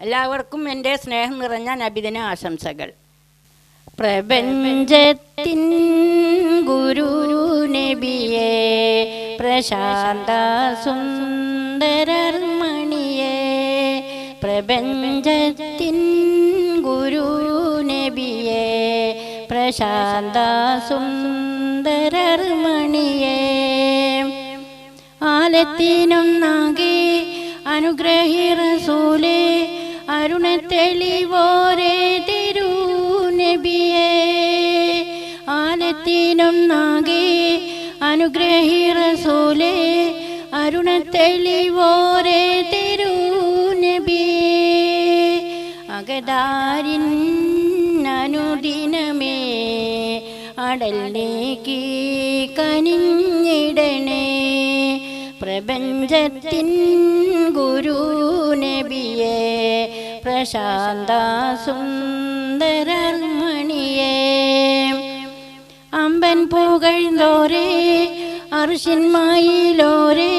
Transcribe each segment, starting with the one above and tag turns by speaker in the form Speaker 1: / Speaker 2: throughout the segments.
Speaker 1: എല്ലാവർക്കും എന്റെ സ്നേഹം നിറഞ്ഞ നബിദിന ആശംസകൾ. പ്രപഞ്ചത്തിൻ ഗുരു നബിയെ പ്രശാന്ത സുന്ദരർമണിയെ പ്രപഞ്ചത്തിൻ ഗുരു നബിയെ പ്രശാന്ത സുന്ദരർമണിയെ ആലത്തിനൊന്നാകെ അനുഗ്രഹി റസൂലേ അരുണ തെളിവോരേ തിരുനബിയേ ആലത്തിനൊന്നാകെ അനുഗ്രഹി റസൂലേ അരുണ തെളിവോരേ തിരുനബിയേ അകദാരിൻ അനുദിനമേ അടലിലേക്ക് കനിഞ്ഞിടണേ. പ്രപഞ്ചത്തിൻ ഗുരു നബിയെ. പ്രശാന്ത സുന്ദരമണിയെ അമ്പൻ പുകഴ്ന്തോരേ അർഷിന്മായിലോരേ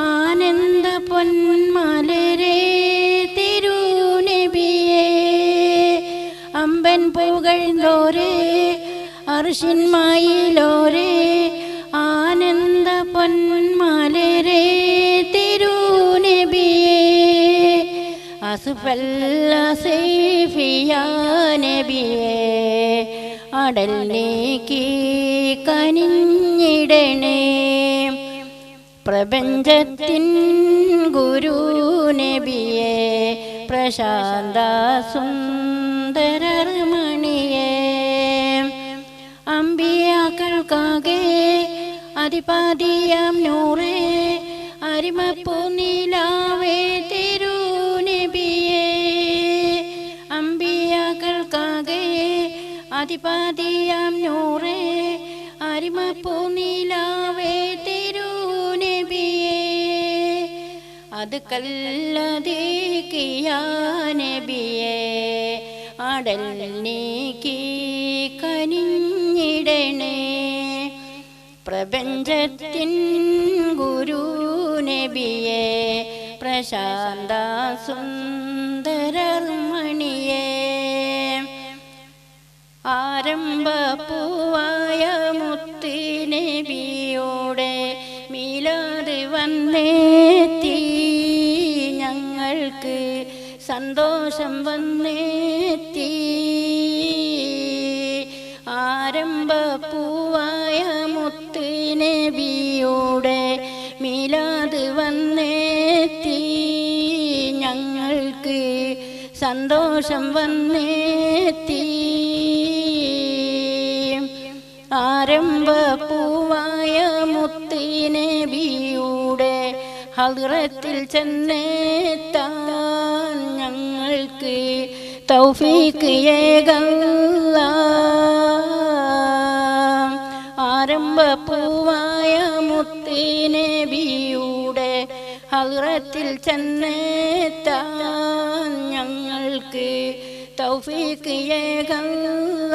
Speaker 1: ആനന്ദ പൊന്മലരേ തിരുനബിയേ. അമ്പൻ പുകഴ്ന്തോരേ അർഷിന്മായിലോരേ ആനന്ദ പൊന്മലരേ നബിയേ അടലിലേക്ക് കനിഞ്ഞിടണേ. പ്രപഞ്ചത്തിൻ ഗുരു നബിയെ പ്രശാന്ത സുന്ദരമണിയെ അമ്പിയാക്കൾക്കാകെ അതിപാതിയാം നൂറേ അരിമപ്പൂ നീലാവേ അതിപാതിയാം നൂറേ അരിമപ്പൂ നീലാവേ തിരുനബിയേ അത് കല്ലതേക്കിയ നബിയേ. അടൽ നീക്കി കനിഞ്ഞിടണേ. പ്രപഞ്ചത്തിൻ ഗുരു നബിയേ. പ്രശാന്ത സുന്ദരമണിയെ ആരംഭ പൂവായ മുത്ത് നബിയോടെ മീലാത് വന്നേത്തി. ഞങ്ങൾക്ക് സന്തോഷം വന്നേത്തി. ആരംഭ പൂവായ മുത്ത് നബിയോടെ മീലാത് വന്നേത്തി. ഞങ്ങൾക്ക് സന്തോഷം വന്നേത്തി. ആരംഭ പൂവായ മുത്തിനെ ബിയുടെ ഹദ്റത്തിൽ ചെന്നെത്താൻ ഞങ്ങൾക്ക് തൗഫീക്ക് ഏകല്ല. ആരംഭ പൂവായ മുത്തിനെ ബിയുടെ ഹദ്റത്തിൽ ചെന്നെത്താൻ ഞങ്ങൾക്ക് തൗഫീക്ക് ഏകല്ല.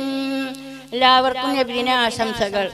Speaker 1: എല്ലാവർക്കും നബിദിന ആശംസകൾ.